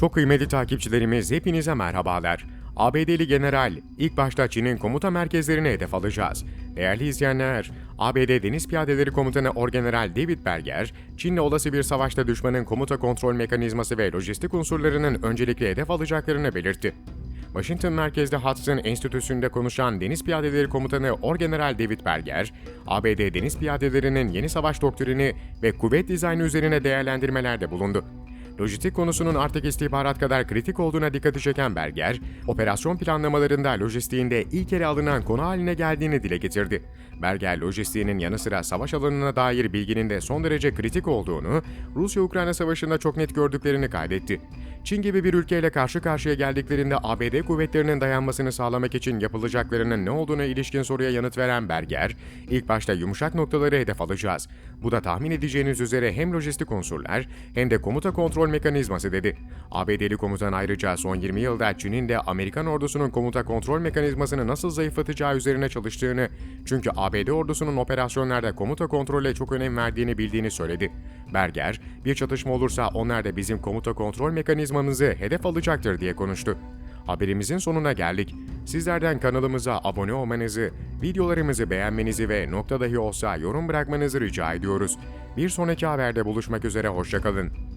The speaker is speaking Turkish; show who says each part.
Speaker 1: Çok kıymetli takipçilerimiz hepinize merhabalar. ABD'li general, ilk başta Çin'in komuta merkezlerini hedef alacağız. Değerli izleyenler, ABD Deniz Piyadeleri Komutanı Orgeneral David Berger, Çin'le olası bir savaşta düşmanın komuta kontrol mekanizması ve lojistik unsurlarının öncelikli hedef alacaklarını belirtti. Washington merkezli Hudson Enstitüsü'nde konuşan Deniz Piyadeleri Komutanı Orgeneral David Berger, ABD Deniz Piyadelerinin yeni savaş doktrini ve kuvvet dizaynı üzerine değerlendirmelerde bulundu. Lojistik konusunun artık istihbarat kadar kritik olduğuna dikkati çeken Berger, operasyon planlamalarında lojistiğinde ilk ele alınan konu haline geldiğini dile getirdi. Berger, lojistiğinin yanı sıra savaş alanına dair bilginin de son derece kritik olduğunu, Rusya-Ukrayna savaşında çok net gördüklerini kaydetti. Çin gibi bir ülkeyle karşı karşıya geldiklerinde ABD kuvvetlerinin dayanmasını sağlamak için yapılacaklarının ne olduğuna ilişkin soruya yanıt veren Berger, ilk başta yumuşak noktaları hedef alacağız. Bu da tahmin edeceğiniz üzere hem lojistik unsurlar hem de komuta kontrol mekanizması dedi. ABD'li komutan ayrıca son 20 yılda Çin'in de Amerikan ordusunun komuta kontrol mekanizmasını nasıl zayıflatacağı üzerine çalıştığını, çünkü ABD ordusunun operasyonlarda komuta kontrole çok önem verdiğini bildiğini söyledi. Berger, bir çatışma olursa onlar da bizim komuta kontrol mekanizmamızı hedef alacaktır diye konuştu. Haberimizin sonuna geldik. Sizlerden kanalımıza abone olmanızı, videolarımızı beğenmenizi ve nokta dahi olsa yorum bırakmanızı rica ediyoruz. Bir sonraki haberde buluşmak üzere hoşçakalın.